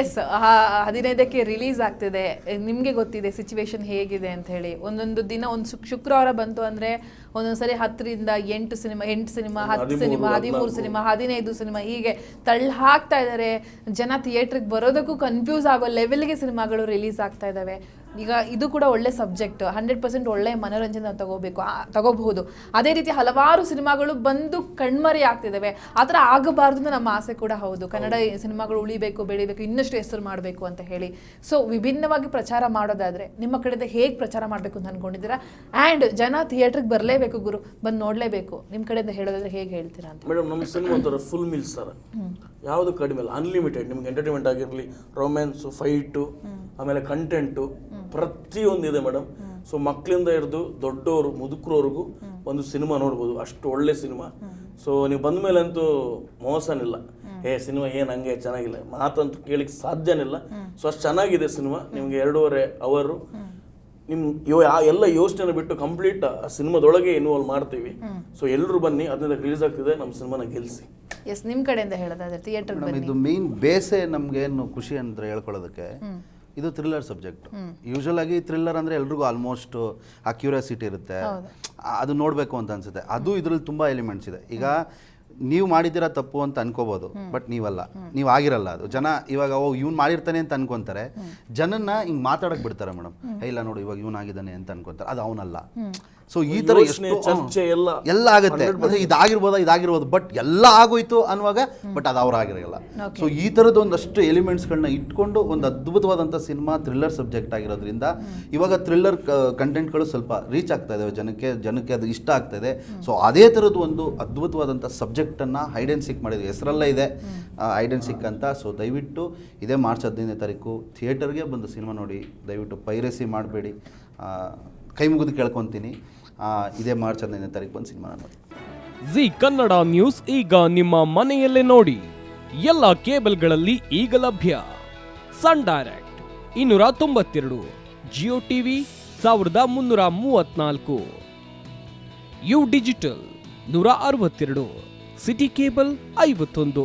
S ಹದಿನೈದಕ್ಕೆ release ಆಗ್ತಿದೆ. ನಿಮಗೆ ಗೊತ್ತಿದೆ ಸಿಚುವೇಶನ್ ಹೇಗಿದೆ ಅಂತ ಹೇಳಿ. ಒಂದೊಂದು ದಿನ ಒಂದು ಶುಕ್ರವಾರ ಬಂತು ಅಂದ್ರೆ ಒಂದೊಂದ್ಸರಿ ಹತ್ತರಿಂದ ಎಂಟು ಸಿನಿಮಾ ಎಂಟು ಸಿನಿಮಾ ಹತ್ತು ಸಿನಿಮಾ ಹದಿಮೂರು. ಸಿನಿಮಾ ಹದಿನೈದು ಸಿನಿಮಾ ಹೀಗೆ ತಳ್ಳಿ ಹಾಕ್ತಾ ಇದ್ದಾರೆ ಜನ ಥಿಯೇಟ್ರಿಗೆ ಬರೋದಕ್ಕೂ ಕನ್ಫ್ಯೂಸ್ ಆಗೋ ಲೆವೆಲ್ಗೆ ಸಿನಿಮಾಗಳು ರಿಲೀಸ್ ಆಗ್ತಾ ಇದ್ದಾವೆ ಈಗ ಇದು ಕೂಡ ಒಳ್ಳೆ ಸಬ್ಜೆಕ್ಟ್. ಹಂಡ್ರೆಡ್ ಪರ್ಸೆಂಟ್ ಒಳ್ಳೆ ಮನೋರಂಜನೆ ನಾವು ತಗೋಬೇಕು ತಗೋಬಹುದು. ಅದೇ ರೀತಿ ಹಲವಾರು ಸಿನಿಮಾಗಳು ಬಂದು ಕಣ್ಮರೆ ಆಗ್ತಿದ್ದಾವೆ ಆ ಥರ ಆಗಬಾರ್ದು ಅಂತ ನಮ್ಮ ಆಸೆ ಕೂಡ ಹೌದು. ಕನ್ನಡ ಸಿನಿಮಾಗಳು ಉಳಿಬೇಕು ಬೆಳಿಬೇಕು ಇನ್ನಷ್ಟು ಹೆಸರು ಮಾಡಬೇಕು ಅಂತ ಹೇಳಿ. ಸೊ ವಿಭಿನ್ನವಾಗಿ ಪ್ರಚಾರ ಮಾಡೋದಾದ್ರೆ ನಿಮ್ಮ ಕಡೆಯಿಂದ ಹೇಗೆ ಪ್ರಚಾರ ಮಾಡಬೇಕು ಅಂತ ಅಂದ್ಕೊಂಡಿದ್ದೀರಾ ಆ್ಯಂಡ್ ಜನ ಥಿಯೇಟ್ರಿಗೆ ಬರಲೇಬೇಕು ಗುರು ಬಂದು ನೋಡಲೇಬೇಕು. ನಿಮ್ಮ ಕಡೆಯಿಂದ ಹೇಳೋದಾದ್ರೆ ಹೇಗೆ ಹೇಳ್ತೀರಾ ಅಂತ? ಮೇಡಮ್ ನಮ್ಮ ಸಿನಿಮಾ ಒಂಥರ ಫುಲ್ ಮಿಲ್ಸ್ ಸರ್ ಯಾವುದು ಕಡಿಮೆ ಇಲ್ಲ ಅನ್ಲಿಮಿಟೆಡ್ ನಿಮ್ಗೆ ಎಂಟರ್ಟೈನ್ಮೆಂಟ್ ಆಗಿರಲಿ ರೊಮ್ಯಾನ್ಸು ಫೈಟು ಆಮೇಲೆ ಕಂಟೆಂಟು ಪ್ರತಿಯೊಂದು ಇದೆ ಮೇಡಮ್ ಸೊ ಮಕ್ಕಳಿಂದ ಹಿಡಿದು ದೊಡ್ಡವರು ಮುದುಕರವರೆಗೂ ಒಂದು ಸಿನಿಮಾ ನೋಡ್ಬೋದು. ಅಷ್ಟು ಒಳ್ಳೆ ಸಿನಿಮಾ ಸೊ ನೀವು ಬಂದ ಮೇಲೆ ಅಂತೂ ಮೋಸನಿಲ್ಲ. ಏ ಸಿನಿಮಾ ಏನು ಹಂಗೆ ಚೆನ್ನಾಗಿಲ್ಲ. ಮಾತಂತೂ ಕೇಳಿಕ್ಕೆ ಸಾಧ್ಯನಿಲ್ಲ. ಸೊ ಅಷ್ಟು ಚೆನ್ನಾಗಿದೆ ಸಿನಿಮಾ ನಿಮಗೆ ಎರಡೂವರೆ ಅವರು. ನಿಮ್ ಯೋ ಆ ಎಲ್ಲ ಯೋಚನೆ ಬಿಟ್ಟು ಕಂಪ್ಲೀಟ್ ಆ ಸಿನಿಮಾದೊಳಗೆ ಇನ್ವಾಲ್ವ್ ಮಾಡ್ತೀವಿ. ಸೊ ಎಲ್ಲರೂ ಬನ್ನಿ. ಅದರಿಂದ ರಿಲೀಸ್ ಆಗ್ತಿದೆ. ನಮ್ಮ ಸಿನಿಮಾನ ಗೆಲ್ಸಿ. ಎಸ್ ನಿಮ್ಮ ಕಡೆಯಿಂದ ಹೇಳೋದಾದ್ರೆ ಥಿಯೇಟರ್ ಇದು ಮೇನ್ ಬೇಸೇ ನಮ್ಗೇನು ಖುಷಿ ಅಂತ ಹೇಳ್ಕೊಳ್ಳೋದಕ್ಕೆ ಇದು ಥ್ರಿಲ್ಲರ್ ಸಬ್ಜೆಕ್ಟ್ ಯೂಶಲ್ ಆಗಿ ಥ್ರಿಲ್ಲರ್ ಅಂದ್ರೆ ಎಲ್ರಿಗೂ ಆಲ್ಮೋಸ್ಟ್ ಆ ಕ್ಯೂರಿಯಾಸಿಟಿ ಇರುತ್ತೆ. ಅದು ನೋಡಬೇಕು ಅಂತ ಅನ್ಸುತ್ತೆ. ಅದು ಇದ್ರಲ್ಲಿ ತುಂಬಾ ಎಲಿಮೆಂಟ್ಸ್ ಇದೆ. ಈಗ ನೀವು ಮಾಡಿದ್ದೀರಾ ತಪ್ಪು ಅಂತ ಅನ್ಕೋಬಹುದು ಬಟ್ ನೀವಲ್ಲ. ನೀವು ಆಗಿರಲ್ಲ ಅದು. ಜನ ಇವಾಗ ಓ ಇವ್ನು ಮಾಡಿರ್ತಾನೆ ಅಂತ ಅನ್ಕೊಂತಾರೆ. ಜನನ್ನ ಹಿಂಗ್ ಮಾತಾಡಕ್ ಬಿಡ್ತಾರೆ ಮೇಡಮ್. ಇಲ್ಲ ನೋಡು ಇವಾಗ ಇವ್ನು ಆಗಿದ್ದಾನೆ ಅಂತ ಅನ್ಕೊಂತಾರೆ. ಅದು ಅವನಲ್ಲ. ಸೊ ಈ ತರ ಎಷ್ಟು ಚರ್ಚೆ ಎಲ್ಲ ಎಲ್ಲ ಆಗುತ್ತೆ. ಇದಾಗಿರ್ಬೋದ ಇದಾಗಿರ್ಬೋದಾ ಇದಾಗಿರ್ಬೋದು. ಬಟ್ ಎಲ್ಲ ಆಗೋಯ್ತು ಅನ್ನುವಾಗ ಬಟ್ ಅದು ಅವ್ರು ಆಗಿರಲ್ಲ. ಸೊ ಈ ತರದ ಒಂದಷ್ಟು ಎಲಿಮೆಂಟ್ಸ್ ಎಲಿಮೆಂಟ್ಸ್ಗಳನ್ನ ಇಟ್ಕೊಂಡು ಒಂದು ಅದ್ಭುತವಾದಂತ ಸಿನಿಮಾ ಥ್ರಿಲ್ಲರ್ ಸಬ್ಜೆಕ್ಟ್ ಆಗಿರೋದ್ರಿಂದ ಇವಾಗ ಥ್ರಿಲ್ಲರ್ ಕಂಟೆಂಟ್ಗಳು ಸ್ವಲ್ಪ ರೀಚ್ ಆಗ್ತಾ ಇದಾವೆ. ಜನಕ್ಕೆ ಜನಕ್ಕೆ ಅದು ಇಷ್ಟ ಆಗ್ತಾ ಇದೆ. ಸೊ ಅದೇ ತರದ ಒಂದು ಅದ್ಭುತವಾದಂತ ಸಬ್ಜೆಕ್ಟನ್ನು ಹೈಡ್ ಆ್ಯಂಡ್ ಸಿಕ್ ಮಾಡಿದ್ವಿ ಹೆಸರಲ್ಲೇ ಇದೆ. ಸಿಕ್ಕಂತ ಸೊ ದಯವಿಟ್ಟು ಇದೇ ಮಾರ್ಚ್ ಹದಿನೈದನೇ ತಾರೀಕು ಥಿಯೇಟರ್ಗೆ ಬಂದು ಸಿನಿಮಾ ನೋಡಿ, ದಯವಿಟ್ಟು ಪೈರಸಿ ಮಾಡಬೇಡಿ. ಕೈ ಮುಗಿದು ಕೇಳ್ಕೊತೀನಿ. ಇದೇ ಮಾರ್ಚ್ ಹದಿನೈದನೇ ತಾರೀಕು ಬಂದು ಸಿನಿಮಾ ನೋಡಿ. ಜಿ ಕನ್ನಡ ನ್ಯೂಸ್ ಈಗ ನಿಮ್ಮ ಮನೆಯಲ್ಲೇ ನೋಡಿ. ಎಲ್ಲ ಕೇಬಲ್ಗಳಲ್ಲಿ ಈಗ ಲಭ್ಯ. ಸನ್ ಡೈರೆಕ್ಟ್ ಇನ್ನೂರ ತೊಂಬತ್ತೆರಡು, ಜಿಯೋ ಟಿವಿ ಸಾವಿರದ ಮುನ್ನೂರ ಮೂವತ್ನಾಲ್ಕು ಯು ಡಿಜಿಟಲ್ ನೂರ ಅರವತ್ತೆರಡು, ಸಿಟಿ ಕೇಬಲ್ ಐವತ್ತೊಂದು.